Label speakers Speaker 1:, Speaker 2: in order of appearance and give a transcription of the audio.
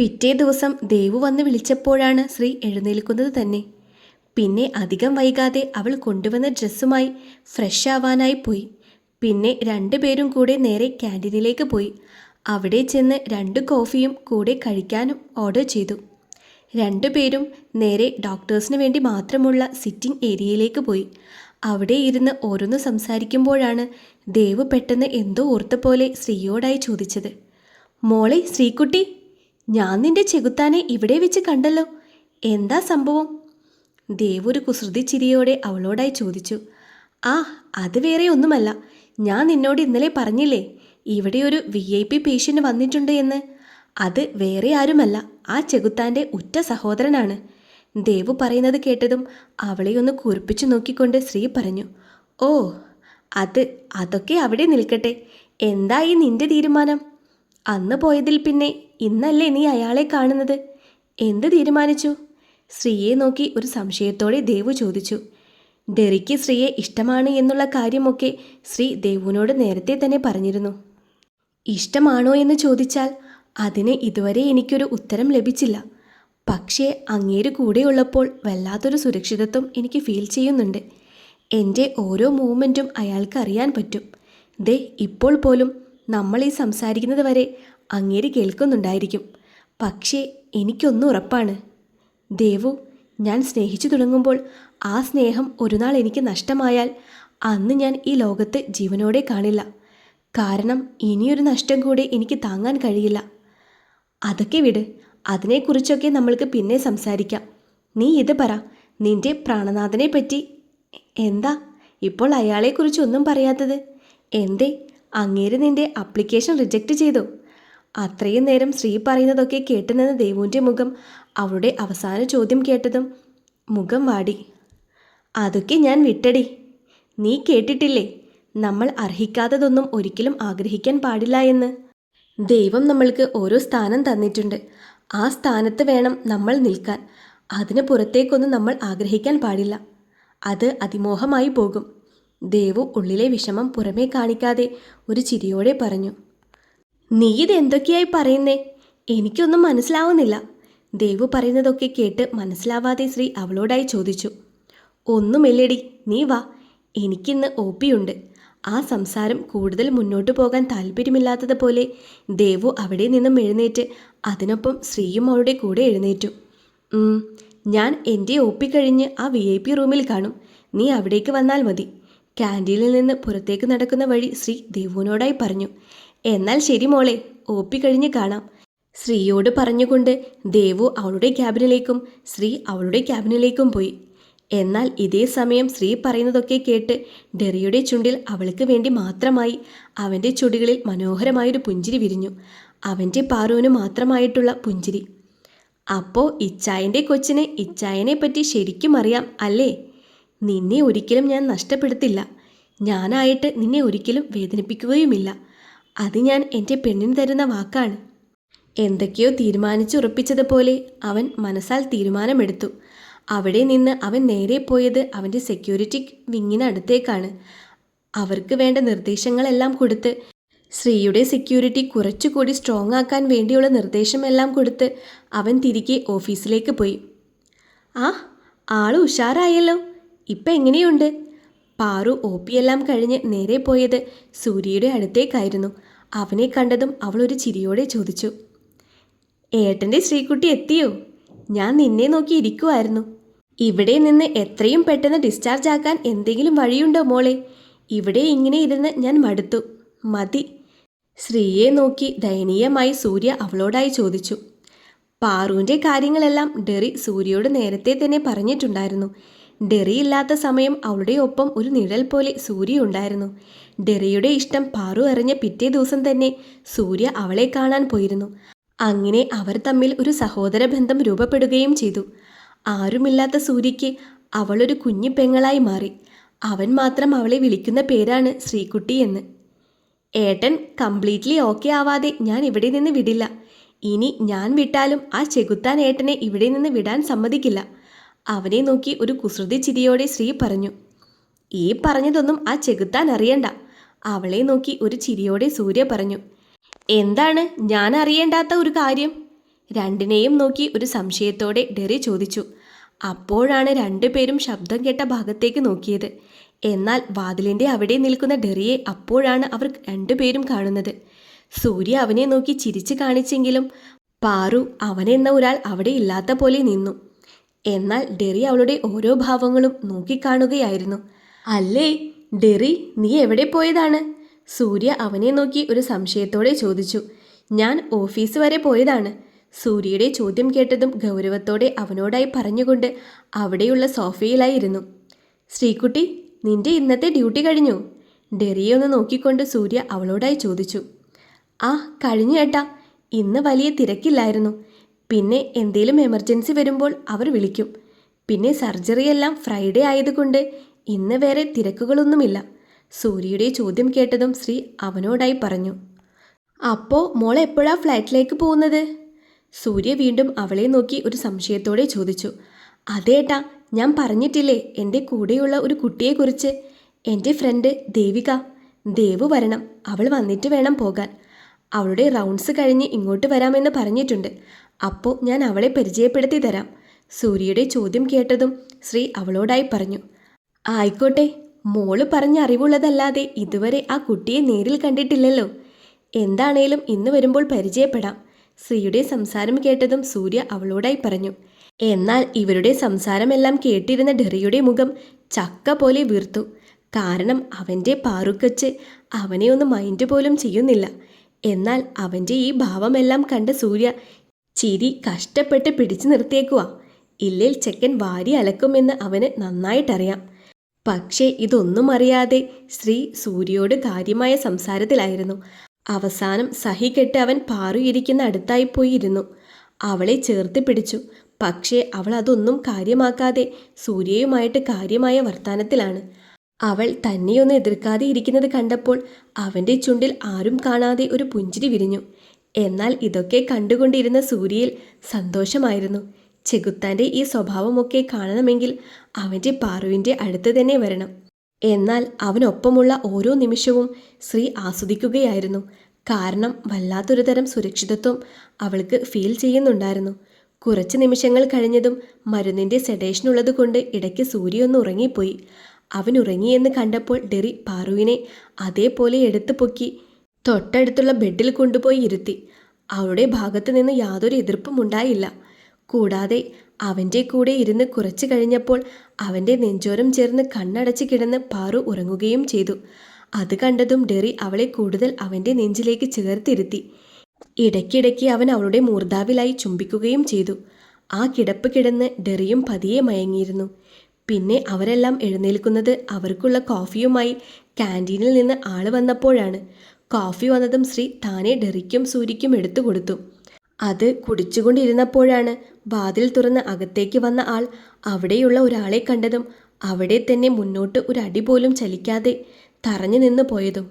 Speaker 1: പിറ്റേ ദിവസം ദേവു വന്ന് വിളിച്ചപ്പോഴാണ് ശ്രീ എഴുന്നേൽക്കുന്നത് തന്നെ. പിന്നെ അധികം വൈകാതെ അവൾ കൊണ്ടുവന്ന ഡ്രസ്സുമായി ഫ്രഷ് ആവാനായി പോയി. പിന്നെ രണ്ടുപേരും കൂടെ നേരെ ക്യാന്റീനിലേക്ക് പോയി. അവിടെ ചെന്ന് രണ്ട് കോഫിയും കൂടെ കഴിക്കാനും ഓർഡർ ചെയ്തു. രണ്ടുപേരും നേരെ ഡോക്ടേഴ്സിന് വേണ്ടി മാത്രമുള്ള സിറ്റിംഗ് ഏരിയയിലേക്ക് പോയി. അവിടെ ഇരുന്ന് ഓരോന്ന് സംസാരിക്കുമ്പോഴാണ് ദേവ് പെട്ടെന്ന് എന്തോ ഓർത്ത പോലെ ശ്രീയോടായി ചോദിച്ചത്. മോളെ ശ്രീകുട്ടി ഞാൻ നിന്റെ ചെകുത്താനെ ഇവിടെ വെച്ച് കണ്ടല്ലോ. എന്താ സംഭവം? ദേവ് ഒരു കുസൃതി ചിരിയോടെ അവളോടായി ചോദിച്ചു. ആ അത് വേറെ ഒന്നുമല്ല. ഞാൻ നിന്നോട് ഇന്നലെ പറഞ്ഞില്ലേ ഇവിടെ ഒരു വി ഐ പി പേഷ്യന്റ് വന്നിട്ടുണ്ട് എന്ന്. അത് വേറെ ആരുമല്ല ആ ചെകുത്താന്റെ ഉറ്റ സഹോദരനാണ്. ദേവ് പറയുന്നത് കേട്ടതും അവളെ ഒന്ന് കുറിപ്പിച്ചു നോക്കിക്കൊണ്ട് ശ്രീ പറഞ്ഞു ഓ അത് അതൊക്കെ അവിടെ നിൽക്കട്ടെ. എന്തായി നിന്റെ തീരുമാനം? അന്ന് പോയതിൽ പിന്നെ ഇന്നല്ലേ നീ അയാളെ കാണുന്നത്? എന്ത് തീരുമാനിച്ചു? ശ്രീയെ നോക്കി ഒരു സംശയത്തോടെ ദേവു ചോദിച്ചു. ഡെറിക്ക് ശ്രീയെ ഇഷ്ടമാണ് എന്നുള്ള കാര്യമൊക്കെ ശ്രീ ദേവുവിനോട് നേരത്തെ തന്നെ പറഞ്ഞിരുന്നു. ഇഷ്ടമാണോ എന്ന് ചോദിച്ചാൽ അതിന് ഇതുവരെ എനിക്കൊരു ഉത്തരം ലഭിച്ചില്ല. പക്ഷേ അങ്ങേര് കൂടെയുള്ളപ്പോൾ വല്ലാത്തൊരു സുരക്ഷിതത്വം എനിക്ക് ഫീൽ ചെയ്യുന്നുണ്ട്. എന്റെ ഓരോ മൂവ്മെന്റും അയാൾക്ക് അറിയാൻ പറ്റും. ദേ ഇപ്പോൾ പോലും നമ്മൾ ഈ സംസാരിക്കുന്നത് വരെ അങ്ങേര് കേൾക്കുന്നുണ്ടായിരിക്കും. പക്ഷേ എനിക്കൊന്നും ഉറപ്പാണ്. ദേവു ഞാൻ സ്നേഹിച്ചു തുടങ്ങുമ്പോൾ ആ സ്നേഹം ഒരു നാൾ എനിക്ക് നഷ്ടമായാൽ അന്ന് ഞാൻ ഈ ലോകത്ത് ജീവനോടെ കാണില്ല. കാരണം ഇനിയൊരു നഷ്ടം കൂടി എനിക്ക് താങ്ങാൻ കഴിയില്ല. അതൊക്കെ വിട് അതിനെക്കുറിച്ചൊക്കെ നമ്മൾക്ക് പിന്നെ സംസാരിക്കാം. നീ ഇത് പറ നിന്റെ പ്രാണനാഥനെ പറ്റി എന്താ ഇപ്പോൾ അയാളെക്കുറിച്ച് ഒന്നും പറയാത്തത്? എന്തേ അങ്ങേര് നിന്റെ അപ്ലിക്കേഷൻ റിജക്റ്റ് ചെയ്തു. അത്രയും നേരം ശ്രീ പറയുന്നതൊക്കെ കേട്ടുനിന്ന ദേവുവിന്റെ മുഖം അവളുടെ അവസാന ചോദ്യം കേട്ടതും മുഖം വാടി. അതൊക്കെ ഞാൻ വിട്ടടി. നീ കേട്ടിട്ടില്ലേ? നമ്മൾ അർഹിക്കാത്തതൊന്നും ഒരിക്കലും ആഗ്രഹിക്കാൻ പാടില്ല എന്ന്. ദൈവം നമ്മൾക്ക് ഓരോ സ്ഥാനം തന്നിട്ടുണ്ട്. ആ സ്ഥാനത്ത് വേണം നമ്മൾ നിൽക്കാൻ. അതിന് പുറത്തേക്കൊന്നും നമ്മൾ ആഗ്രഹിക്കാൻ പാടില്ല. അത് അതിമോഹമായി പോകും. ദേവു ഉള്ളിലെ വിഷമം പുറമേ കാണിക്കാതെ ഒരു ചിരിയോടെ പറഞ്ഞു നീ ഇത് എന്തൊക്കെയായി പറയുന്നേ? എനിക്കൊന്നും മനസ്സിലാവുന്നില്ല. ദേവു പറയുന്നതൊക്കെ കേട്ട് മനസ്സിലാവാതെ ശ്രീ അവളോടായി ചോദിച്ചു ഒന്നുമില്ലടി നീ വാ. എനിക്കിന്ന് ഒ ഉണ്ട്. ആ സംസാരം കൂടുതൽ മുന്നോട്ടു പോകാൻ താല്പര്യമില്ലാത്തതുപോലെ ദേവു അവിടെ നിന്നും എഴുന്നേറ്റ് അതിനൊപ്പം ശ്രീയും അവളുടെ കൂടെ എഴുന്നേറ്റു. ഞാൻ എന്റെ ഒ പി കഴിഞ്ഞ് ആ വി ഐ പി റൂമിൽ കാണും. നീ അവിടേക്ക് വന്നാൽ മതി. ക്യാന്റീനിൽ നിന്ന് പുറത്തേക്ക് നടക്കുന്ന വഴി ശ്രീ ദേവുവിനോടായി പറഞ്ഞു. എന്നാൽ ശരി മോളെ ഒ പി കഴിഞ്ഞ് കാണാം. ശ്രീയോട് പറഞ്ഞുകൊണ്ട് ദേവു അവളുടെ ക്യാബിനിലേക്കും ശ്രീ അവളുടെ ക്യാബിനിലേക്കും പോയി. എന്നാൽ ഇതേ സമയം ശ്രീ പറയുന്നതൊക്കെ കേട്ട് ഡെറിയുടെ ചുണ്ടിൽ അവൾക്ക് വേണ്ടി മാത്രമായി അവന്റെ ചുടികളിൽ മനോഹരമായൊരു പുഞ്ചിരി വിരിഞ്ഞു. അവന്റെ പാറുവിന് മാത്രമായിട്ടുള്ള പുഞ്ചിരി. അപ്പോൾ ഇച്ചായന്റെ കൊച്ചിന് ഇച്ചായനെ പറ്റി ശരിക്കും അറിയാം അല്ലേ? നിന്നെ ഒരിക്കലും ഞാൻ നഷ്ടപ്പെടുത്തില്ല. ഞാനായിട്ട് നിന്നെ ഒരിക്കലും വേദനിപ്പിക്കുകയുമില്ല. അത് ഞാൻ എന്റെ പെണ്ണിന് തരുന്ന വാക്കാണ്. എന്തൊക്കെയോ തീരുമാനിച്ചുറപ്പിച്ചതുപോലെ അവൻ മനസ്സാൽ തീരുമാനമെടുത്തു. അവിടെ നിന്ന് അവൻ നേരെ പോയത് അവന്റെ സെക്യൂരിറ്റി വിങ്ങിനടുത്തേക്കാണ് അവർക്ക് വേണ്ട നിർദ്ദേശങ്ങളെല്ലാം കൊടുത്ത് ശ്രീയുടെ സെക്യൂരിറ്റി കുറച്ചുകൂടി സ്ട്രോങ് ആക്കാൻ വേണ്ടിയുള്ള നിർദ്ദേശമെല്ലാം കൊടുത്ത് അവൻ തിരികെ ഓഫീസിലേക്ക് പോയി. ആ ആൾ ഉഷാറായല്ലോ. ഇപ്പം എങ്ങനെയുണ്ട്? പാറു ഒ പി എല്ലാം കഴിഞ്ഞ് നേരെ പോയത് സൂര്യയുടെ അടുത്തേക്കായിരുന്നു. അവനെ കണ്ടതും അവൾ ഒരു ചിരിയോടെ ചോദിച്ചു ഏട്ടന്റെ ശ്രീകുട്ടി എത്തിയോ? ഞാൻ നിന്നെ നോക്കി ഇരിക്കുമായിരുന്നു ഇവിടെ നിന്ന് എത്രയും പെട്ടെന്ന് ഡിസ്ചാർജ് ആക്കാൻ എന്തെങ്കിലും വഴിയുണ്ടോ മോളെ? ഇവിടെ ഇങ്ങനെ ഇരുന്ന് ഞാൻ മടുത്തു. മതി. ശ്രീയെ നോക്കി ദയനീയമായി സൂര്യ അവളോടായി ചോദിച്ചു. പാറുവിന്റെ കാര്യങ്ങളെല്ലാം ഡെറി സൂര്യയോട് നേരത്തെ തന്നെ പറഞ്ഞിട്ടുണ്ടായിരുന്നു. ഡെറി ഇല്ലാത്ത സമയം അവളുടെ ഒപ്പം ഒരു നിഴൽ പോലെ സൂര്യ ഉണ്ടായിരുന്നു. ഡെറിയുടെ ഇഷ്ടം പാറു അറിഞ്ഞ പിറ്റേ ദിവസം തന്നെ സൂര്യ അവളെ കാണാൻ പോയിരുന്നു. അങ്ങനെ അവർ തമ്മിൽ ഒരു സഹോദര ബന്ധം രൂപപ്പെടുകയും ചെയ്തു. ആരുമില്ലാത്ത സൂര്യയ്ക്ക് അവളൊരു കുഞ്ഞു പെങ്ങളായി മാറി. അവൻ മാത്രം അവളെ വിളിക്കുന്ന പേരാണ് ശ്രീകുട്ടി എന്ന്. ഏട്ടൻ കംപ്ലീറ്റ്ലി ഓക്കെ ആവാതെ ഞാൻ ഇവിടെ നിന്ന് വിടില്ല. ഇനി ഞാൻ വിട്ടാലും ആ ചെകുത്താൻ ഏട്ടനെ ഇവിടെ നിന്ന് വിടാൻ സമ്മതിക്കില്ല. അവനെ നോക്കി ഒരു കുസൃതി ചിരിയോടെ ശ്രീ പറഞ്ഞു ഈ പറഞ്ഞതൊന്നും ആ ചെകുത്താൻ അറിയണ്ട. അവളെ നോക്കി ഒരു ചിരിയോടെ സൂര്യ പറഞ്ഞു എന്താണ് ഞാൻ അറിയേണ്ടാത്ത ഒരു കാര്യം? രണ്ടിനെയും നോക്കി ഒരു സംശയത്തോടെ ഡെറി ചോദിച്ചു അപ്പോഴാണ് രണ്ടുപേരും ശബ്ദം കേട്ട ഭാഗത്തേക്ക് നോക്കിയത്. എന്നാൽ വാതിലിന്റെ അവിടെ നിൽക്കുന്ന ഡെറിയെ അപ്പോഴാണ് അവർ രണ്ടുപേരും കാണുന്നത്. സൂര്യ അവനെ നോക്കി ചിരിച്ചു കാണിച്ചെങ്കിലും പാറു അവനെന്ന ഒരാൾ അവിടെ ഇല്ലാത്ത പോലെ നിന്നു. എന്നാൽ ഡെറി അവളുടെ ഓരോ ഭാവങ്ങളും നോക്കിക്കാണുകയായിരുന്നു. അല്ലേ ഡെറി നീ എവിടെ പോയതാണ്? സൂര്യ അവനെ നോക്കി ഒരു സംശയത്തോടെ ചോദിച്ചു. ഞാൻ ഓഫീസ് വരെ പോയതാണ്. സൂര്യയുടെ ചോദ്യം കേട്ടതും ഗൗരവത്തോടെ അവനോടായി പറഞ്ഞുകൊണ്ട് അവിടെയുള്ള സോഫയിലായിരുന്നു. ശ്രീകുട്ടി നിന്റെ ഇന്നത്തെ ഡ്യൂട്ടി കഴിഞ്ഞു? ഡെറിയെ ഒന്ന് നോക്കിക്കൊണ്ട് സൂര്യ അവളോടായി ചോദിച്ചു. ആ കഴിഞ്ഞു ഏട്ടാ. ഇന്ന് വലിയ തിരക്കില്ലായിരുന്നു. പിന്നെ എന്തേലും എമർജൻസി വരുമ്പോൾ അവർ വിളിക്കും. പിന്നെ സർജറി എല്ലാം ഫ്രൈഡേ ആയതുകൊണ്ട് ഇന്ന് വേറെ തിരക്കുകളൊന്നുമില്ല. സൂര്യയുടെ ചോദ്യം കേട്ടതും ശ്രീ അവനോടായി പറഞ്ഞു. അപ്പോൾ മോൾ എപ്പോഴാ ഫ്ലാറ്റിലേക്ക് പോകുന്നത്? സൂര്യ വീണ്ടും അവളെ നോക്കി ഒരു സംശയത്തോടെ ചോദിച്ചു. അതേട്ടാ ഞാൻ പറഞ്ഞിട്ടില്ലേ എന്റെ കൂടെയുള്ള ഒരു കുട്ടിയെക്കുറിച്ച്. എന്റെ ഫ്രണ്ട് ദേവിക ദേവു വരണം അവൾ വന്നിട്ട് വേണം പോകാൻ. അവളുടെ റൗണ്ട്സ് കഴിഞ്ഞ് ഇങ്ങോട്ട് വരാമെന്ന് പറഞ്ഞിട്ടുണ്ട്. അപ്പോൾ ഞാൻ അവളെ പരിചയപ്പെടുത്തി തരാം. സൂര്യയുടെ ചോദ്യം കേട്ടതും ശ്രീ അവളോടായി പറഞ്ഞു ആയിക്കോട്ടെ മോൾ പറഞ്ഞ അറിവുള്ളതല്ലാതെ ഇതുവരെ ആ കുട്ടിയെ നേരിൽ കണ്ടിട്ടില്ലല്ലോ. എന്താണേലും ഇന്ന് വരുമ്പോൾ പരിചയപ്പെടാം. ശ്രീയുടെ സംസാരം കേട്ടതും സൂര്യ അവളോടായി പറഞ്ഞു എന്നാൽ ഇവരുടെ സംസാരമെല്ലാം കേട്ടിരുന്ന ഡെറിയുടെ മുഖം ചക്ക പോലെ വീർത്തു. കാരണം അവന്റെ പാറുക്കച്ച് അവനെ ഒന്ന് മൈൻഡ് പോലും ചെയ്യുന്നില്ല. എന്നാൽ അവന്റെ ഈ ഭാവമെല്ലാം കണ്ട സൂര്യ ചിരി കഷ്ടപ്പെട്ട് പിടിച്ചു നിർത്തിയേക്കുവാ. ഇല്ലേൽ ചെക്കൻ വാരി അലക്കുമെന്ന് അവന് നന്നായിട്ടറിയാം. പക്ഷേ ഇതൊന്നും അറിയാതെ ശ്രീ സൂര്യയോട് കാര്യമായ സംസാരത്തിലായിരുന്നു. അവസാനം സഹി കെട്ട് അവൻ പാറുയിരിക്കുന്ന അടുത്തായി പോയിരുന്നു. അവളെ ചേർത്ത് പിടിച്ചു. പക്ഷേ അവൾ അതൊന്നും കാര്യമാക്കാതെ സൂര്യയുമായിട്ട് കാര്യമായ വർത്താനത്തിലാണ്. അവൾ തന്നെയൊന്ന് എതിർക്കാതെ ഇരിക്കുന്നത് കണ്ടപ്പോൾ അവന്റെ ചുണ്ടിൽ ആരും കാണാതെ ഒരു പുഞ്ചിരി വിരിഞ്ഞു. എന്നാൽ ഇതൊക്കെ കണ്ടുകൊണ്ടിരുന്ന സൂര്യയിൽ സന്തോഷമായിരുന്നു. ചെകുത്താന്റെ ഈ സ്വഭാവമൊക്കെ കാണണമെങ്കിൽ അവന്റെ പാറുവിന്റെ അടുത്ത് തന്നെ വരണം. എന്നാൽ അവനൊപ്പമുള്ള ഓരോ നിമിഷവും ശ്രീ ആസ്വദിക്കുകയായിരുന്നു. കാരണം വല്ലാത്തൊരു തരം സുരക്ഷിതത്വം അവൾക്ക് ഫീൽ ചെയ്യുന്നുണ്ടായിരുന്നു. കുറച്ച് നിമിഷങ്ങൾ കഴിഞ്ഞതും മരുന്നിന്റെ സെഡേഷനുള്ളത് കൊണ്ട് ഇടയ്ക്ക് സൂര്യ ഒന്ന് ഉറങ്ങിപ്പോയി. അവൻ ഉറങ്ങിയെന്ന് കണ്ടപ്പോൾ ഡെറി പാറുവിനെ അതേപോലെ എടുത്തു പൊക്കി തൊട്ടടുത്തുള്ള ബെഡിൽ കൊണ്ടുപോയി ഇരുത്തി. അവളുടെ ഭാഗത്തു നിന്ന് യാതൊരു എതിർപ്പും ഉണ്ടായില്ല. കൂടാതെ അവന്റെ കൂടെ ഇരുന്ന് കുറച്ചു കഴിഞ്ഞപ്പോൾ അവന്റെ നെഞ്ചോരം ചേർന്ന് കണ്ണടച്ച് കിടന്ന് പാറു ഉറങ്ങുകയും ചെയ്തു. അത് കണ്ടതും ഡെറി അവളെ കൂടുതൽ അവന്റെ നെഞ്ചിലേക്ക് ചേർത്തിരുത്തി. ഇടയ്ക്കിടയ്ക്ക് അവൻ അവളുടെ മൂർധാവിലായി ചുംബിക്കുകയും ചെയ്തു. ആ കിടപ്പ് കിടന്ന് ഡെറിയും പതിയെ മയങ്ങിയിരുന്നു. പിന്നെ അവരെല്ലാം എഴുന്നേൽക്കുന്നത് അവർക്കുള്ള കോഫിയുമായി ക്യാന്റീനിൽ നിന്ന് ആൾ വന്നപ്പോഴാണ്. കോഫി വന്നതും ശ്രീ താനെ ഡെറിക്കും സൂര്യയ്ക്കും എടുത്തു കൊടുത്തു. അത് കുടിച്ചുകൊണ്ടിരുന്നപ്പോഴാണ് വാതിൽ തുറന്ന് അകത്തേക്ക് വന്ന ആൾ അവിടെയുള്ള ഒരാളെ കണ്ടതും അവിടെ തന്നെ മുന്നോട്ട് ഒരു അടി പോലും ചലിക്കാതെ തറഞ്ഞു നിന്ന് പോയതും.